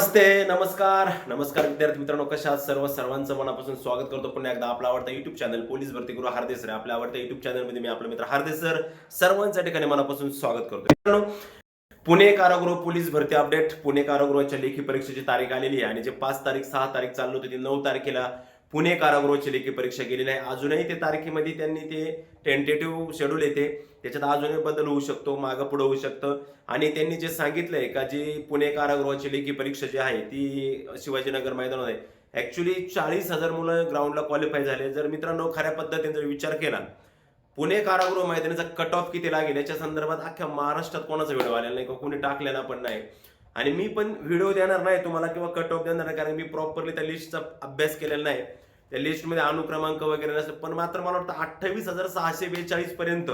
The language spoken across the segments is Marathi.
नमस्ते नमस्कार. नमस्कार विद्यार्थी मित्रांनो कशा सर्व सर्वांचं मनापासून स्वागत करतो. पुन्हा एकदा आपला आवडता युट्यूब चॅनल पोलीस भरती गुरु हार्देस सर आपल्या आवडत्या युट्यूब चॅनलमध्ये मी आपला मित्र हार्दे सर. सर्वांच्या ठिकाणी मनापासून स्वागत करतो. मित्रांनो पुणे कारागृह पोलीस भरती अपडेट पुणे कारागृहाच्या लेखी परीक्षेची तारीख आलेली आहे आणि जे पाच तारीख सहा तारीख चालू होती ती नऊ तारखेला पुणे कारागृहाची लेखी परीक्षा गेलेली आहे. अजूनही ते तारखेमध्ये त्यांनी ते टेंटेटिव्ह शेड्यूल येते. त्याच्यात अजूनही बदल होऊ शकतो मागं पुढं होऊ शकतं. आणि त्यांनी जे सांगितलंय का जी पुणे कारागृहाची लेखी परीक्षा जी आहे ती शिवाजीनगर मैदानात आहे. ऍक्च्युली चाळीस हजार मुलं ग्राउंडला क्वालिफाय झाले. जर मित्रांनो खऱ्या पद्धतीने जर विचार केला पुणे कारागृह मैदानाचा कट ऑफ किती लागेल? याच्या संदर्भात अख्ख्या महाराष्ट्रात कोणाचा व्हिडिओ आलेला नाही किंवा कोणी टाकलेला पण नाही. आणि मी पण व्हिडिओ देणार नाही तुम्हाला किंवा कट ऑफ देणार नाही कारण मी प्रॉपरली त्या लिस्टचा अभ्यास केलेला नाही. त्या लिस्टमध्ये अनुक्रमांक वगैरे नसतं पण मात्र मला वाटतं अठ्ठावीस हजार सहाशे बेचाळीस पर्यंत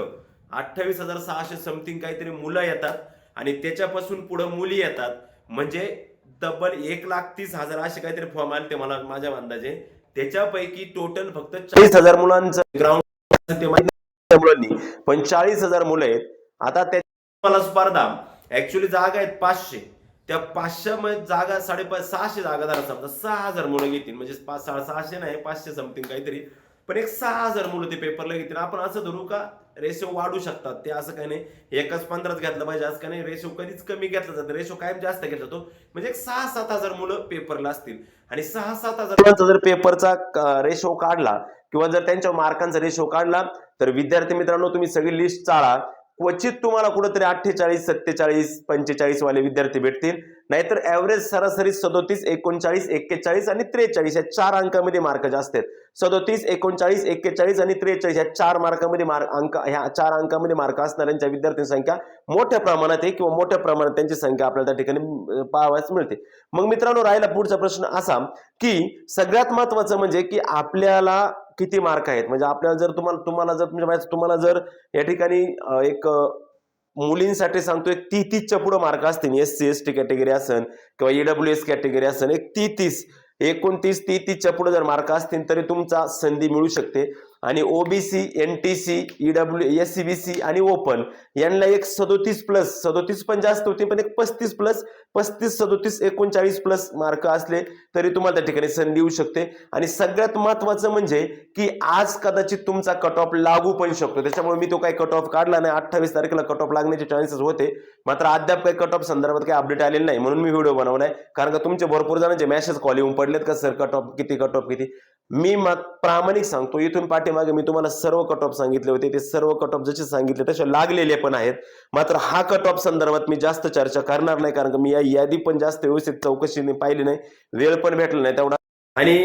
अठ्ठावीस हजार सहाशे समथिंग काहीतरी मुलं येतात आणि त्याच्यापासून पुढं मुली येतात. म्हणजे तब्बल एक लाख तीस हजार असे काहीतरी फॉर्म आले ते मला माझ्या अंदाजे. त्याच्यापैकी टोटल फक्त चाळीस हजार मुलांचं ग्राउंड ते माहिती मुलांनी. पण चाळीस हजार मुलं आहेत. आता त्या मला स्पर्धा ऍक्च्युली जागा आहेत पाचशे. त्या पाचशे जागा साडेपाच सहाशे जागा झाला समजा सहा हजार मुलं घेतील. म्हणजे पाच सहा सहाशे नाही पाचशे समथिंग काहीतरी. पण एक सहा हजार मुलं ते पेपरला घेतील. आपण असं धरू का रेशो वाढू शकतात. ते असं काही नाही. एकच पंधराच घेतलं पाहिजे. असं काही नाही. रेशो कधीच कमी घेतला जातं रेशो कायम जास्त घेतला जातो. म्हणजे एक सहा सात हजार मुलं पेपरला असतील. आणि सहा सात हजार जर पेपरचा रेशो काढला किंवा जर त्यांच्या मार्कांचा रेशो काढला तर विद्यार्थी मित्रांनो तुम्ही सगळी लिस्ट चाळा. क्वचित तुम्हाला कुठंतरी अठ्ठेचाळीस सत्तेचाळीस पंचेचाळीस वाले विद्यार्थी भेटतील. नाहीतर ऍव्हरेज सरासरी सदोतीस एकोणचाळीस एक्केचाळीस आणि त्रेचाळीस या चार अंकामध्ये मार्क जास्त आहेत. सदोतीस एकोणचाळीस एक्केचाळीस आणि त्रेचाळीस या चार मार्कामध्ये मार्क अंक ह्या चार अंकामध्ये मार्क असणाऱ्यांच्या विद्यार्थ्यांची संख्या मोठ्या प्रमाणात आहे किंवा मोठ्या प्रमाणात त्यांची संख्या आपल्याला त्या ठिकाणी पाहावयास मिळते. मग मित्रांनो राहिला पुढचा प्रश्न असा की सगळ्यात महत्वाचं म्हणजे की आपल्याला किती मार्क आहेत? म्हणजे आपल्याला जर तुम्हाला तुम्हाला जर म्हणजे तुम्हाला जर या ठिकाणी एक मुलींसाठी मुलींसाठी एक ती तीसच्या पुढे मार्क असतील S C S T category असेल किंवा ईडब्ल्यू एस कॅटेगरी असेल एक ती तीस एकोणतीस ती तीसच्या पुढे जर मार्क असतील तरी तुमचा संधी मिळू शकते. आणि OBC N T C E W S C B C आणि ओपन यांना एक सदोतीस प्लस सदोतीस पण जास्त होते पण एक पस्तीस प्लस पस्तीस सदोतीस एकोणचाळीस प्लस मार्क असले तरी तुम्हाला त्या ठिकाणी संधी येऊ शकते. आणि सगळ्यात महत्वाचं म्हणजे की आज कदाचित तुमचा कट ऑफ लागू पण शकतो. त्याच्यामुळे मी तो काही कट ऑफ काढला नाही. अठ्ठावीस तारखेला कट ऑफ लागण्याचे चान्सेस होते. मात्र अद्याप काही कट ऑफ संदर्भात काही अपडेट आलेलं नाही. म्हणून मी व्हिडिओ बनवलाय. कारण का तुमचे भरपूर जणांचे मेसेज कॉल येऊन पडलेत का सर कट ऑफ किती कट ऑफ किती? मी मात प्रामाणिक सांगतो इथून पाठीमागे मी तुम्हाला सर्व कट ऑफ सांगितले होते ते सर्व कट ऑफ जसे सांगितले तसे लागलेले पण आहेत. मात्र हा कट ऑफ संदर्भात मी जास्त चर्चा करणार नाही कारण की मी या यादी पण जास्त व्यवस्थित चौकशीने पाहिली नाही वेळ पण भेटला नाही तेवढा आणि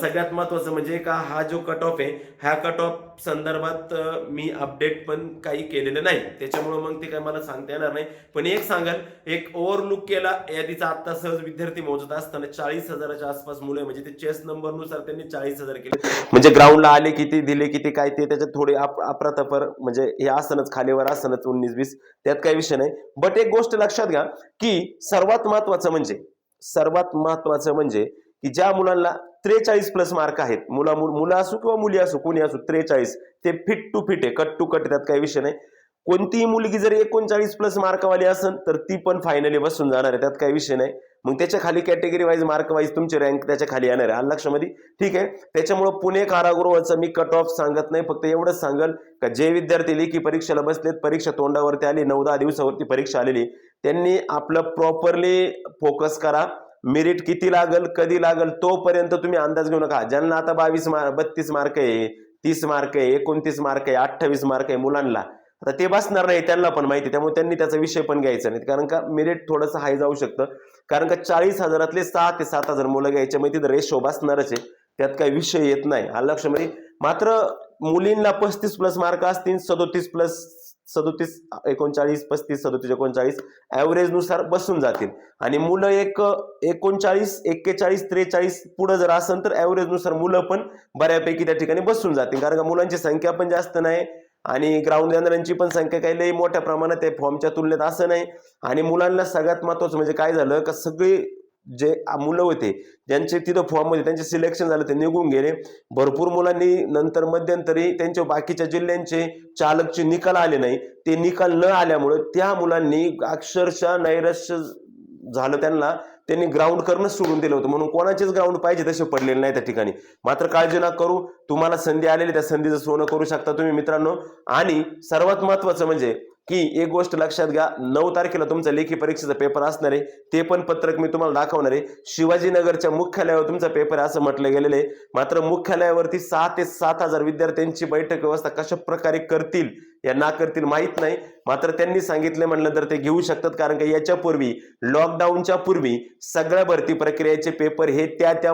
सगळ्यात महत्वाचं म्हणजे का हा जो कट ऑफ आहे ह्या कट ऑफ संदर्भात मी अपडेट पण काही केलेलं नाही. त्याच्यामुळे मग ते काय मला सांगता येणार नाही. पण एक सांगाल एक ओव्हरलुक केला यादीचा आता सहज विद्यार्थी मोजत असताना चाळीस हजाराच्या आसपास मुलं म्हणजे ते चेस नंबरनुसार त्यांनी चाळीस हजार केले. म्हणजे ग्राउंडला आले किती दिले किती काय ते त्याच्यात थोडे अप्रतपर म्हणजे हे असनच खालीवर असनच उन्नीस वीस त्यात काही विषय नाही. बट एक गोष्ट लक्षात घ्या की सर्वात महत्वाचं म्हणजे सर्वात महत्वाचं म्हणजे की ज्या मुलांना त्रेचाळीस प्लस मार्क आहेत मुला मुलं असो किंवा मुली असो कोणी असो त्रेचाळीस ते फिट टू फिट आहे कट टू कट त्यात काही विषय नाही. कोणतीही मुलगी जर एकोणचाळीस प्लस मार्कवाली असेल तर ती पण फायनली बसून जाणार आहे त्यात काही विषय नाही. मग त्याच्याखाली कॅटेगरी वाईज मार्क वाईज तुमची रँक त्याच्याखाली येणार आहे. आलं लक्षामध्ये ठीक आहे? त्याच्यामुळं पुणे कारागृहाचं मी कट ऑफ सांगत नाही फक्त एवढंच सांगल का जे विद्यार्थी लेखी परीक्षेला बसलेत परीक्षा तोंडावरती आली नऊ दहा दिवसावरती परीक्षा आलेली त्यांनी आपलं प्रॉपरली फोकस करा. मेरिट किती लागल कधी लागल तोपर्यंत तुम्ही अंदाज घेऊ नका. ज्यांना आता बावीस मार्क बत्तीस मार्क आहे तीस मार्क आहे एकोणतीस मार्क आहे अठ्ठावीस मार्क आहे मुलांना आता ते बसणार नाही त्यांना पण माहिती त्यामुळे त्यांनी त्याचा विषय पण घ्यायचा नाही. कारण का मेरिट थोडंसं हाय जाऊ शकतं. कारण का चाळीस हजारातले सहा ते सात हजार मुलं घ्यायचे माहिती तर रेशो बसणारच आहे. त्यात काही विषय येत नाही. हा लक्षामध्ये म्हणजे मात्र मुलींना पस्तीस प्लस मार्क असतील सदोतीस प्लस सदोतीस एकोणचाळीस पस्तीस सदोतीस एकोणचाळीस ॲव्हरेजनुसार बसून जातील. आणि मुलं एक एकोणचाळीस एक्केचाळीस त्रेचाळीस पुढं जर असेल तर ॲव्हरेजनुसार मुलं पण बऱ्यापैकी त्या ठिकाणी बसून जातील. कारण का मुलांची संख्या पण जास्त नाही आणि ग्राउंड येणाऱ्यांची पण संख्या काही लई मोठ्या प्रमाणात आहे. फॉर्मच्या तुलनेत असं नाही. आणि मुलांना सगळ्यात महत्वाचं म्हणजे काय झालं? का सगळी जे मुलं होते ज्यांचे तिथं फॉर्ममध्ये त्यांचे सिलेक्शन झालं ते निघून गेले. भरपूर मुलांनी नंतर मध्यंतरी त्यांच्या बाकीच्या जिल्ह्यांचे चालकचे निकाल आले नाही. ते निकाल न आल्यामुळे त्या मुलांनी अक्षरशः नैराश्य झालं त्यांना. त्यांनी ग्राउंड करणं सोडून दिलं होतं. म्हणून कोणाचेच ग्राउंड पाहिजे तसे पडलेले नाही त्या ठिकाणी. मात्र काळजी ना करू. तुम्हाला संधी आलेली त्या संधीचं सोनं करू शकता तुम्ही मित्रांनो. आणि सर्वात महत्वाचं म्हणजे की एक गोष्ट लक्षात घ्या नऊ तारखेला तुमचा लेखी परीक्षेचा पेपर असणार आहे ते पण पत्रक मी तुम्हाला दाखवणार आहे. शिवाजीनगरच्या मुख्यालयावर तुमचा पेपर आहे असं म्हटलं गेलेलं आहे. मात्र मुख्यालयावरती सहा ते सात हजार विद्यार्थ्यांची बैठक व्यवस्था कशा प्रकारे करतील या ना करतील माहीत नाही. मात्र त्यांनी सांगितले म्हणलं तर ते घेऊ शकतात कारण का याच्यापूर्वी लॉकडाऊनच्या पूर्वी सगळ्या भरती प्रक्रियेचे पेपर हे त्या त्या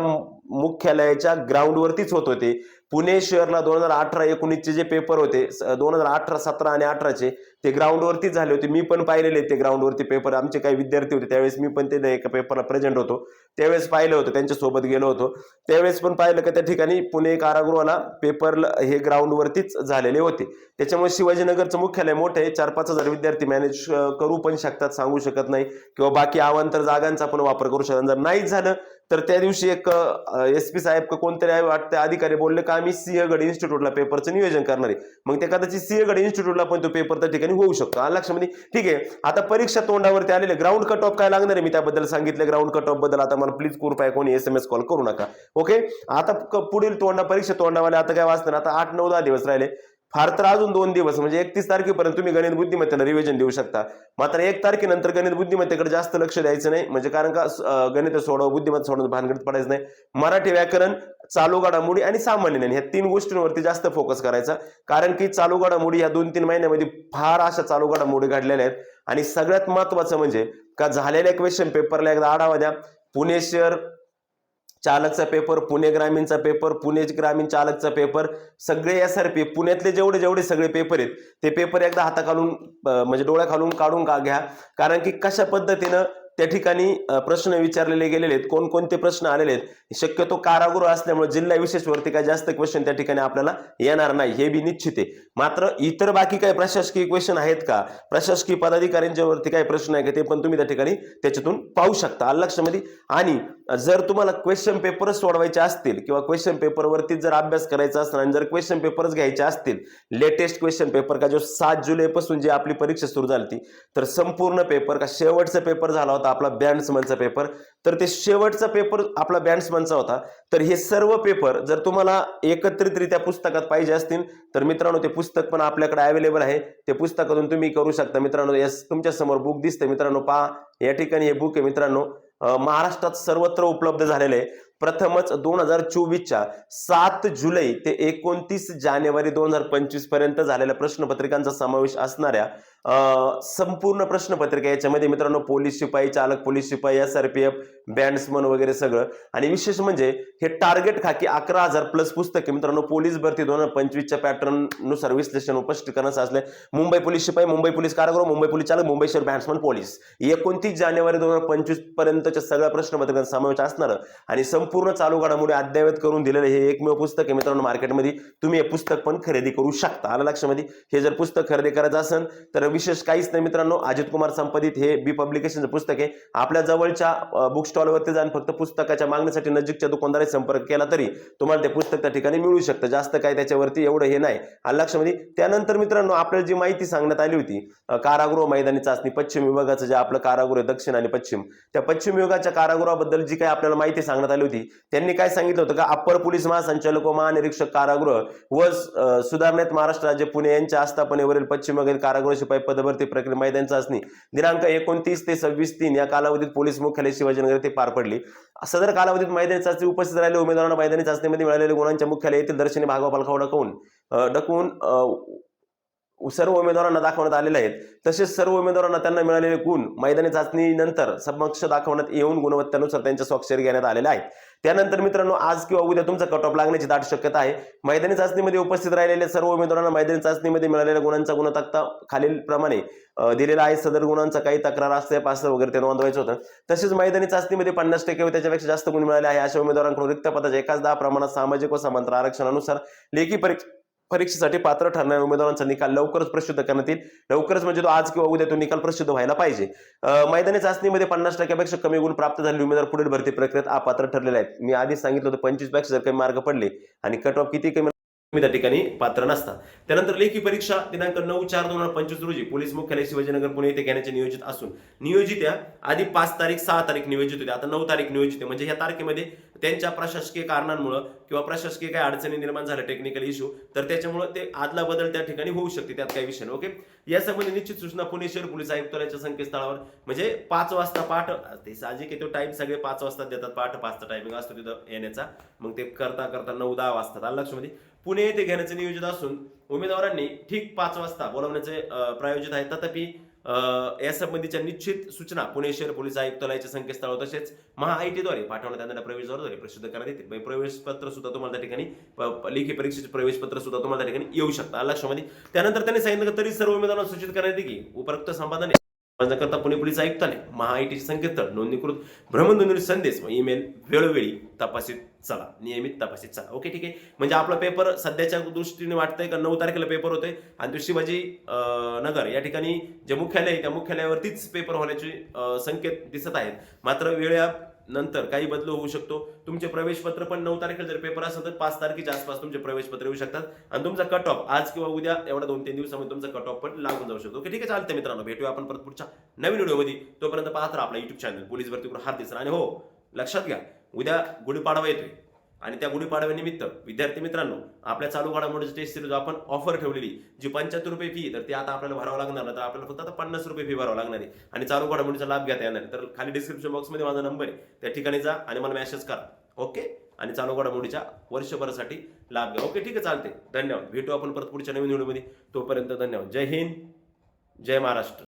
मुख्यालयाच्या ग्राउंडवरतीच होत होते. पुणे शहरला दोन हजार अठरा एकोणीसचे जे पेपर होते दोन हजार अठरा सतरा आणि अठराचे ते ग्राउंडवरतीच झाले होते. मी पण पाहिलेले ते ग्राउंडवरती पेपर आमचे काही विद्यार्थी होते त्यावेळेस मी पण ते एका पेपरला प्रेझेंट होतो. त्यावेळेस पाहिलं होतं त्यांच्यासोबत गेलो होतो. त्यावेळेस पण पाहिलं का त्या ठिकाणी पुणे कारागृहाला पेपर हे ग्राउंडवरतीच झालेले होते. त्याच्यामुळे शिवाजीनगरचं मुख्यालय मोठं आहे. चार पाच हजार विद्यार्थी मॅनेज करू पण शकतात सांगू शकत नाही. किंवा बाकी आवांतर जागांचा पण वापर करू शकतात. जर नाहीच झालं तर त्या दिवशी एक एस पी साहेब का कोणतरी आहे वाटते अधिकारी बोलले का आम्ही सिंहगड इन्स्टिट्यूटला पेपरचं नियोजन करणार आहे. मग ते कदाचित सिंहगड इन्स्टिट्यूटला पण तो पेपर त्या ठिकाणी होऊ शकतो. लक्षामध्ये म्हणजे ठीक आहे. आता परीक्षा तोंडावरती आलेले ग्राउंड कट ऑफ काय लागणार आहे? मी त्याबद्दल सांगितलं. ग्राउंड कट ऑफबद्दल आता मला प्लीज कृपया कोणी एस एम एस कॉल करू नका. ओके आता पुढील तोंडा परीक्षा तोंडावाले आता काय वाचणार? आता आठ नऊ दहा दिवस राहिले. फार तर अजून दोन दिवस म्हणजे एकतीस तारखेपर्यंत तुम्ही गणित बुद्धिमत्तेला रिव्हिजन देऊ शकता. मात्र एक तारखेनंतर गणित बुद्धिमत्तेकडे जास्त लक्ष द्यायचं नाही म्हणजे कारण का गणित सोडव बुद्धिमत्ता सोडवून भानगडीत पडायचं नाही. मराठी व्याकरण चालू घडामोडी आणि सामान्य ज्ञान ह्या तीन गोष्टींवरती जास्त फोकस करायचा. कारण की चालू घडामोडी या दोन तीन महिन्यामध्ये फार अशा चालू घडामोडी घडलेल्या आहेत. आणि सगळ्यात महत्वाचं म्हणजे का झालेल्या क्वेश्चन पेपरला एकदा आढावा द्या. पुणे शहर चालकचा पेपर पुणे ग्रामीणचा पेपर पुणे ग्रामीण चालकचा पेपर सगळे एस आर पी पुण्यातले जेवढे जेवढे सगळे पेपर आहेत ते पेपर एकदा हाताखालून म्हणजे डोळ्याखालून काढून का घ्या? कारण की कशा पद्धतीनं त्या ठिकाणी प्रश्न विचारलेले गेलेले आहेत. कोणकोणते प्रश्न आलेले आहेत? शक्यतो कारागृह असल्यामुळे जिल्हा विशेषवरती काय जास्त क्वेश्चन त्या ठिकाणी आपल्याला येणार नाही हे बी निश्चित आहे. मात्र इतर बाकी काही प्रशासकीय क्वेश्चन आहेत का? प्रशासकीय पदाधिकाऱ्यांच्या वरती काही प्रश्न आहे का? ते पण तुम्ही त्या ठिकाणी त्याच्यातून पाहू शकता. आलं आणि जर तुम्हाला क्वेश्चन पेपरच सोडवायचे असतील किंवा क्वेश्चन पेपरवरती जर अभ्यास करायचा असणार आणि जर क्वेश्चन पेपरच घ्यायचे असतील लेटेस्ट क्वेश्चन पेपर का जो सात जुलैपासून जी आपली परीक्षा सुरू झाली तर संपूर्ण पेपर का शेवटचा पेपर झाला होता आपला बॅट्समनचा पेपर. तर ते शेवटचा पेपर आपला बॅट्समनचा होता. तर हे सर्व पेपर जर तुम्हाला एकत्रितरित्या पुस्तकात पाहिजे असतील तर मित्रांनो ते पुस्तक पण आपल्याकडे अवेलेबल आहे. ते पुस्तकातून तुम्ही करू शकता. मित्रांनो यस तुमच्यासमोर बुक दिसते. मित्रांनो पहा या ठिकाणी हे बुक आहे मित्रांनो. महाराष्ट्रात सर्वत्र उपलब्ध झालेले आहे. प्रथमच दोन हजार चोवीसच्या सात जुलै ते एकोणतीस जानेवारी दोन हजार पंचवीसपर्यंत झालेल्या प्रश्नपत्रिकांचा समावेश असणाऱ्या संपूर्ण प्रश्नपत्रिका याच्यामध्ये मित्रांनो पोलीस शिपाई चालक पोलीस शिपाई S R P F bandsman वगैरे सगळं. आणि विशेष म्हणजे हे टार्गेट खाकी अकरा हजार प्लस पुस्तके मित्रांनो पोलीस भरती दोन हजार पंचवीसच्या पॅटर्ननुसार विश्लेषण उपष्टीकरण असले. मुंबई पोलीस शिपाई मुंबई पोलीस कारागृह मुंबई पोलीस चालक मुंबई शहर बँड्समन पोलीस. एकोणतीस जानेवारी दोन हजार पंचवीस पर्यंतच्या सगळ्या प्रश्नपत्रिकांचा समावेश असणार. आणि संपूर्ण चालू घडामोडी अद्ययावत करून दिलेलं हे एकमेव पुस्तक आहे मित्रांनो मार्केटमध्ये तुम्ही हे पुस्तक पण खरेदी करू शकता. आलं लक्षामध्ये? हे जर पुस्तक खरेदी करायचं असेल तर विशेष काहीच नाही मित्रांनो. अजित कुमार संपादित हे बी पब्लिकेशनचं पुस्तक आहे. आपल्या जवळच्या बुक स्टॉलवरती जाऊन फक्त पुस्तकाच्या मागणीसाठी नजीकच्या दुकानदाराशी संपर्क केला तरी तुम्हाला ते पुस्तक त्या ठिकाणी मिळू शकतं. जास्त काय त्याच्यावरती एवढं हे नाही. लक्षामध्ये म्हणजे त्यानंतर मित्रांनो आपल्याला जी माहिती सांगण्यात आली होती कारागृह मैदानी चाचणी पश्चिम विभागाचं जे आपलं कारागृह दक्षिण आणि पश्चिम. त्या पश्चिम विभागाच्या कारागृहाबद्दल जी काही आपल्याला माहिती सांगण्यात आली होती त्यांनी काय सांगितलं होतं का अप्पर पोलीस महासंचालक व महानिरीक्षक कारागृह व सुधारणेत महाराष्ट्र राज्य पुणे यांच्या आस्थापनेवरील पश्चिम विभागातील कारागृह शिपाई पदभरती प्रक्रिया मैदान चाचणी दिनांक एकोणतीस ते सव्वीस तीन या कालावधीत पोलीस मुख्यालय शिवाजीनगर येथे पार पडली. सदर कालावधीत मैदानी चाचणी उपस्थित राहिले उमेदवारांना मैदानी चाचणीमध्ये मिळालेल्या गुणांच्या मुख्यालय येथील दर्शनी भागवा पालखाव डकवून डकवून सर्व उमेदवारांना दाखवण्यात आलेले आहेत. तसेच सर्व उमेदवारांना त्यांना मिळालेले गुण मैदानी चाचणीनंतर समक्ष दाखवण्यात येऊन गुणवत्तेनुसार त्यांच्या स्वाक्षरी घेण्यात आलेल्या आहेत. त्यानंतर मित्रांनो आज किंवा उद्या तुमचा कट ऑफ लागण्याची दाट शक्यता आहे. मैदानी चाचणीमध्ये उपस्थित राहिलेल्या सर्व उमेदवारांना मैदानी चाचणीमध्ये मिळालेल्या गुणांचा गुणतक्ता खालील प्रमाणे दिलेला आहे. सदर गुणांचा काही तक्रार असते पास वगैरे ते नोंदवायचं होतं. तसेच मैदानी चाचणीमध्ये पन्नास टक्के त्याच्यापेक्षा जास्त गुण मिळाले आहे अशा उमेदवारांकडून रिक्त पदाच्या एकाच दहा प्रमाणात सामाजिक व समांतर आरक्षणानुसार लेखी परीक्षा परीक्षेसाठी पात्र ठरणाऱ्या उमेदवारांचा निकाल लवकरच प्रसिद्ध करण्यात येईल. लवकरच म्हणजे तो आज किंवा उद्या तो निकाल प्रसिद्ध व्हायला पाहिजे. मैदानी चाचणीमध्ये पन्नास टक्क्यापेक्षा कमी गुण प्राप्त झालेले उमेदवार पुढील भरती प्रक्रियेत अपात्र ठरलेले आहेत. मी आधीच सांगितलं होतं पंचवीसपेक्षा जर कमी मार्ग पडले आणि कट ऑफ किती कमी त्या ठिकाणी पात्र नसता. त्यानंतर लेखी परीक्षा दिनांक नऊ चार दोन हजार पंचवीस रोजी पोलीस मुख्यालय शिवाजीनगर पुणे येथे घेण्याचे नियोजित असून नियोजित या आधी पाच तारीख सहा तारीख नियोजित होते. आता नऊ तारीख नियोजित आहे म्हणजे या तारखेमध्ये त्यांच्या प्रशासकीय कारणांमुळे किंवा प्रशासकीय काही अडचणी निर्माण झाल्या टेक्निकल इश्यू तर त्याच्यामुळे ते आदला बदल त्या ठिकाणी होऊ शकते त्यात काही विषय नाही ओके यासंबंधी निश्चित सूचना पुणे शहर पोलीस आयुक्तालयाच्या संकेतस्थळावर. म्हणजे पाच वाजता पाठ ते साहजिक आहे तो टाइम सगळे पाच वाजता देतात पाठ पाचचा टायमिंग असतो तिथं येण्याचा. मग ते करता करता नऊ दहा वाजतात आलं लक्षामध्ये? पुणे येथे घेण्याचे नियोजित असून उमेदवारांनी ठीक पाच वाजता बोलावण्याचे प्रायोजित आहे. तथापि यासंबंधीच्या निश्चित सूचना पुणे शहर पोलीस आयुक्तालयाच्या संकेतस्थळावर तसेच महाआयटीद्वारे पाठवण्यात येणाऱ्या प्रवेशद्वारे प्रसिद्ध करण्यात येतील. म्हणजे प्रवेश पत्र सुद्धा तुम्हाला त्या ठिकाणी लेखी परीक्षेचे प्रवेश पत्र सुद्धा तुम्हाला त्या ठिकाणी येऊ शकता. लक्षामध्ये? त्यानंतर त्यांनी सांगितलं तरी सर्व उमेदवारांना सूचित करण्यात येते की उपरोक्त संपादने करता पुणे पोलीस आयुक्तालय महाआयटीचे संकेतस्थळ नोंदणीकृत भ्रमणध्वनी संदेश व ईमेल वेळोवेळी तपासित चला. नियमित तपासित चला. ओके ठीक आहे. म्हणजे आपला पेपर सध्याच्या दृष्टीने वाटतंय का नऊ तारखेला पेपर होतोय? आणि दुसरी माझी नगर या ठिकाणी जे मुख्यालय आहे त्या मुख्यालयावरतीच पेपर होण्याचे संकेत दिसत आहेत. मात्र वेळा नंतर काही बदल होऊ शकतो. तुमचे प्रवेश पत्र पण नऊ तारखेला जर पेपर असेल तर पाच तारखेच्या आसपास तुमचे प्रवेश पत्र येऊ शकतात. आणि तुमचा कट ऑफ आज किंवा उद्या एवढ्या दोन तीन दिवसामध्ये तुमचा कट ऑफ पण लागून जाऊ शकतो. ठीक आहे चालतं मित्रांनो. भेटूया आपण परत पुढच्या नवीन व्हिडिओमध्ये. तोपर्यंत पाहत राहा आपला युट्यूब चॅनल पोलीस भरती करून हार्दिक आणि हो लक्षात घ्या उद्या गुढीपाडवा येतोय. आणि त्या गुढीपाडव्यानिमित्त विद्यार्थी मित्रांनो आपल्या चालू घडामोडीची टेस्ट सिरीज आपण ऑफर ठेवलेली जी पंच्याहत्तर रुपये फी तर ती आता आपल्याला भरावं लागणार तर आपल्याला फक्त आता पन्नास रुपये फी भरावं लागणार आहे. आणि चालू घडामोडीचा लाभ घेता येणार तर खाली डिस्क्रिप्शन बॉक्समध्ये माझा नंबर आहे. त्या ठिकाणी जा आणि मला मेसेज करा. ओके आणि चालू घडामोडीच्या वर्षभरासाठी लाभ घ्या. ओके ठीक आहे चालते धन्यवाद. भेटू आपण परत पुढच्या नवीन व्हिडिओमध्ये तोपर्यंत धन्यवाद. जय हिंद. जय महाराष्ट्र.